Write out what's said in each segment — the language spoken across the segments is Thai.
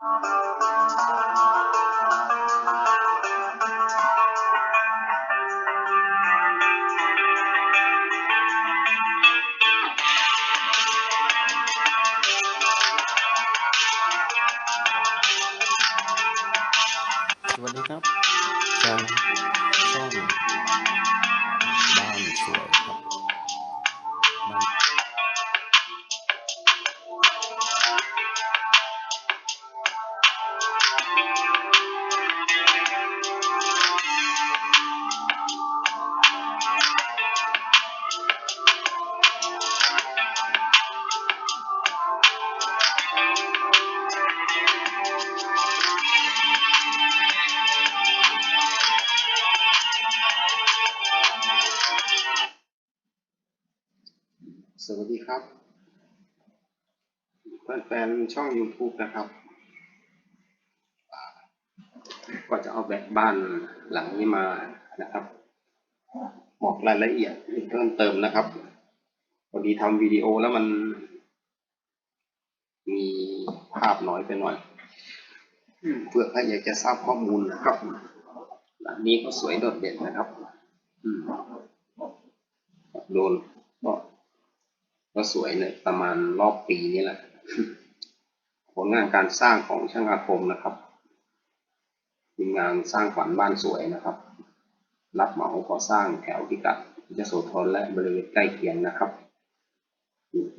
สวัสดี วัสดีครับแฟนๆช่อง YouTube นะครับอ่าก็จะเอาแบบบ้านหลังนี้มานะครับ บอกรายละเอียดเพิ่มเติมนะครับพอดีทำวิดีโอแล้วมัน มีภาพน้อยไปหน่อยเพื่อใครอยากจะทราบข้อมูลนะครับหลังนี้ก็สวยโดดเด่นนะครับโดน ก็สวยเลยประมาณรอบปีนี้แหละ ผลงานการสร้างของช่างอาคมนะครับทีงานสร้างฝันบ้านสวยนะครับ รับเหมาก่อสร้างแถวพิกัดยโสธรและบริเวณใกล้เคียงนะครับ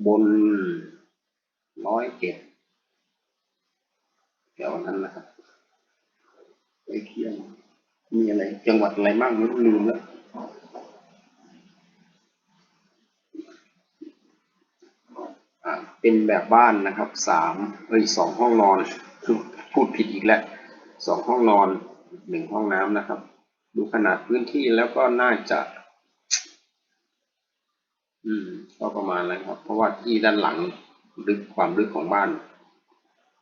บนร้อยเอ็ดแถวนั้นนะครับใกล้เคียงมีอะไรจังหวัดอะไรบ้างไม่รู้ลืมแล้ว อ่า เป็นแบบบ้านนะครับสามเอ้ยสองห้องนอนคือพูดผิดอีกแล้วสองห้องนอนหนึ่งห้องน้ำนะครับ ดูขนาดพื้นที่แล้วก็น่าจะ อืม ก็ประมาณนั้นครับ เพราะว่าที่ด้านหลังลึกความลึกของบ้าน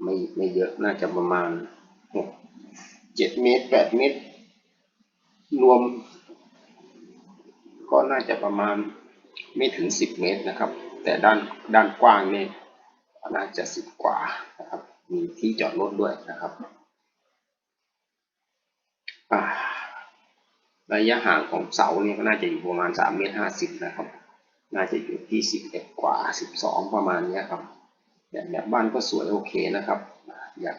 ไม่ไม่เยอะน่าจะประมาณหกเจ็ดเมตรแปดเมตร รวม ก็น่าจะประมาณไม่ถึงสิบเมตรนะครับ แต่ด้านด้านกว้างนี่น่าจะสิบกว่านะครับมีที่จอดรถด้วยนะครับระยะห่างของเสาเนี่ยก็น่าจะอยู่ประมาณสามเมตรห้าสิบนะครับ น่าจะอยู่ที่สิบเอ็ดกว่าสิบสองประมาณนี้ครับแบบแบบบ้านก็สวยโอเคนะครับ อยาก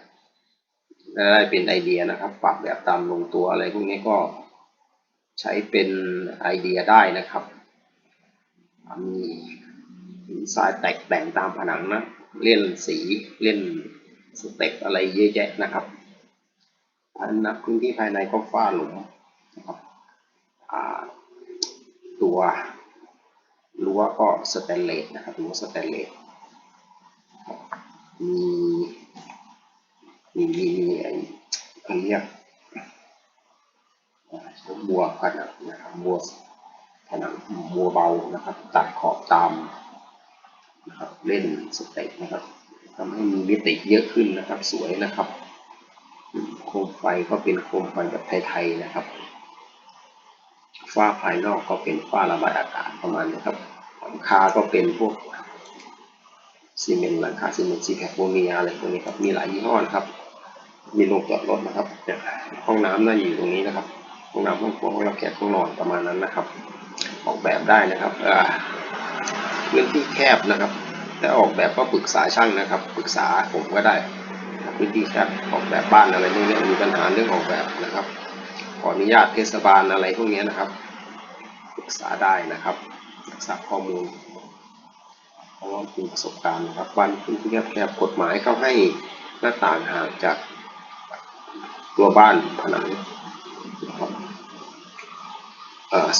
ได้เป็นไอเดียนะครับ ปรับแบบตามลงตัวอะไรพวกนี้ก็ใช้เป็นไอเดียได้นะครับมี หินทรายแตกแต่งตามผนังนะ เล่นสีเล่นสเต็ปอะไรเยอะแยะนะครับพันนับพื้นที่ภายในก็ฝ้าหลุมนะครับตัวรั้วก็สแตนเลสนะครับรั้วสแตนเลสมีมีมีมีไอ้เขาเรียกบัวผนังนะครับบัวผนังบัวเบานะครับ ตัดขอบตาม นะครับเล่นสเต็ปนะครับทำให้มีมิติเยอะขึ้นนะครับ สวยนะครับ โคมไฟก็เป็นโคมไฟแบบไทยๆนะครับ ฝ้าภายนอกก็เป็นฝ้าระบายอากาศประมาณนี้ครับหลังคาก็เป็นพวกซีเมนต์หลังคาซีเมนต์ซีแพคโมเนียอะไรพวกนี้ครับมีหลายยี่ห้อนะครับ มีโรงจอดรถนะครับห้องน้ำน่าอยู่ตรงนี้นะครับห้องน้ำห้องครัวห้องรับแขกห้องนอนประมาณนั้นนะครับ ออกแบบได้นะครับ พื้นที่แคบนะครับแต่ออกแบบก็ปรึกษาช่างนะครับปรึกษาผมก็ได้พื้นที่แคบออกแบบบ้านอะไรพวกนี้มีปัญหาเรื่องออกแบบนะครับขออนุญาตเทศบาลอะไรพวกนี้นะครับปรึกษาได้นะครับปรึกษาข้อมูลเพราะว่ามีประสบการณ์นะครับบ้านพื้นที่แคบๆกฎหมายเขาให้หน้าต่างห่างจากตัวบ้านผนัง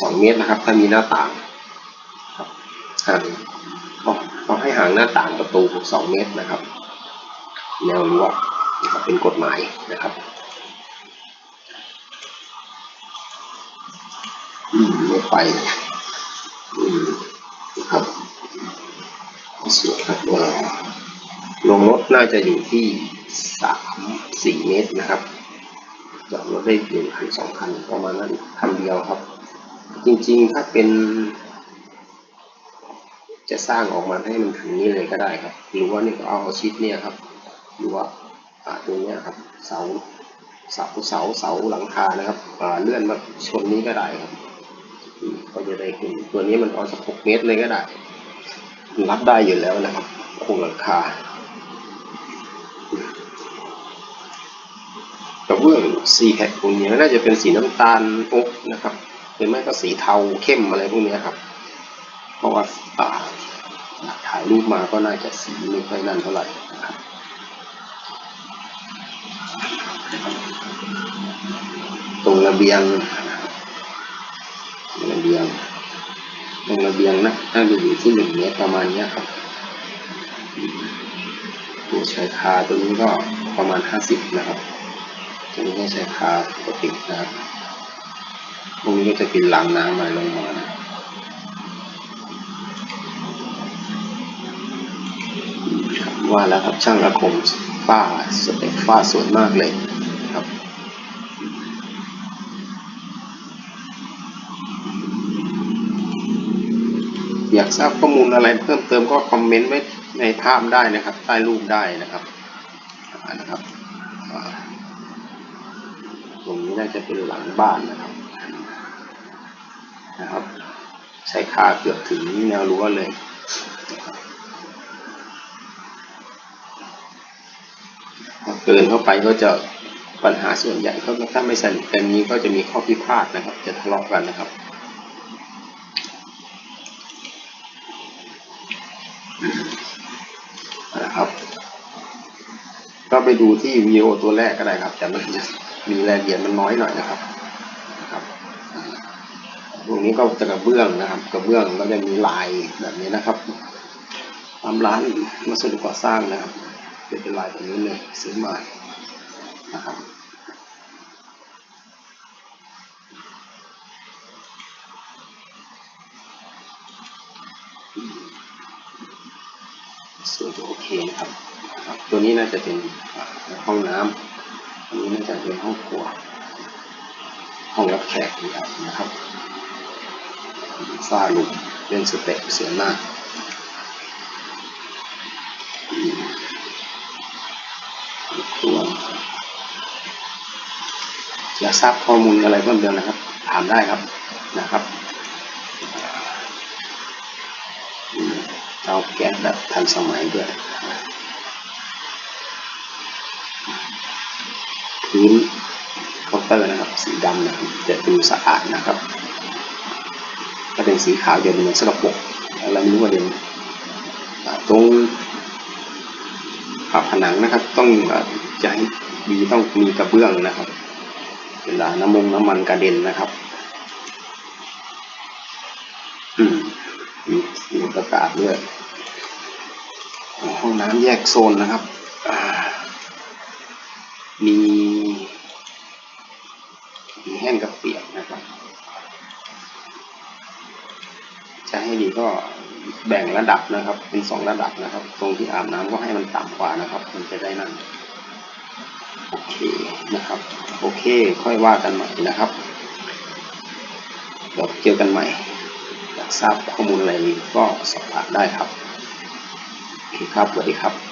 สองเมตรนะครับถ้ามีหน้าต่าง ห่างเขาให้ห่างหน้าต่างประตูสองเมตรนะครับ แนวรั้วนะครับเป็นกฎหมายนะครับอืมไม่ไปอืมนะครับสวยครับว่าลงรถน่าจะอยู่ที่สามสี่เมตรนะครับจอดรถได้หนึ่งคันสองคันประมาณนั้นคันเดียวครับ จริงๆถ้าเป็น จะสร้างออกมาให้มันถึงนี้เลยก็ได้ครับ หรือว่านี่ก็เอาชิดเนี่ยครับ หรือว่าตัวเนี้ยครับ เสาเสาเสาเสาหลังคานะครับเลื่อนมาชนนี้ก็ได้ครับก็จะได้ขึ้นตัวนี้มันเอาสักหกเมตรเลยก็ได้ รับได้อยู่แล้วนะครับโครงหลังคากระเบื้องสีแท็กพวกนี้น่าจะเป็นสีน้ำตาลอกนะครับหรือไม่ก็สีเทาเข้มอะไรพวกนี้ครับ เพราะว่าอ่าถ่ายรูปมาก็น่าจะสีไม่ค่อยนั่นเท่าไหร่นะครับตรงระเบียงระเบียง ตรงระเบียงนะน่าจะอยู่ที่หนึ่งเมตรประมาณเนี้ยครับตัวชายคาตัวนี้ก็ประมาณห้าสิบนะครับตัวนี้ก็ชายคาปกตินะครับตรงนี้ก็จะเป็นรางน้ำมาลงมา ว่าแล้วครับช่างอาคมฝ้าสเต็ปฝ้าสวยมากเลยครับ อยากทราบข้อมูลอะไรเพิ่มเติมก็คอมเมนต์ไว้ในภาพได้นะครับ ใต้รูปได้นะครับนะครับตรงนี้น่าจะเป็นหลังบ้านนะครับนะครับใช้ค่าเกือบถึงแนวรั้วเลยนะครับ เกินเข้าไปก็จะปัญหาส่วนใหญ่ก็ถ้าไม่สนิทกันนี้ก็จะมีข้อพิพาทนะครับ จะทะเลาะกันนะครับ นะครับ ก็ไปดูที่วิดีโอตัวแรกก็ได้ครับ แต่มันจะมีรายละเอียดมันน้อยหน่อยนะครับนะครับตรงนี้ก็จะกระเบื้องนะครับ กระเบื้องก็จะมีลายแบบนี้นะครับตามร้านวัสดุก่อสร้างนะครับ จะเป็นลายแบบนี้เลยซื้อมานะครับส่วนโอเคนะครับ ตัวนี้น่าจะเป็นห้องน้ำอันนี้น่าจะเป็นห้องครัว ห้องรับแขกนะครับฝ้าลุมเล่นสเต็ปสวยมาากทราบข้อมูลอะไรเพิ่มเติมนะครับ ถามได้ครับนะครับเตาแก๊สแบบทันสมัยด้วยพื้นเคาน์เตอร์นะครับ สีดำนะครับจะดูสะอาดนะครับถ้าเป็นสีขาวจะดูเหมือนสกปรกอะไรไม่รู้ว่าเด่นตรงผนังนะครับต้องจะให้ดีต้องมีกระเบื้องนะครับ เวลาน้ำมงน้ำมันกระเด็นนะครับ อืมมีประกาศด้วยห้องน้ำแยกโซนนะครับ มี มีแห้งกับเปียกนะครับ จะให้ดีก็แบ่งระดับนะครับ เป็นสองระดับนะครับ ตรงที่อาบน้ำก็ให้มันต่ำกว่านะครับ มันจะได้นั่น นะครับ โอเค ค่อยว่ากันใหม่นะครับเดี๋ยวเจอกันใหม่อยากทราบข้อมูลอะไรก็สอบถามได้ครับโอเคครับสวัสดีครับ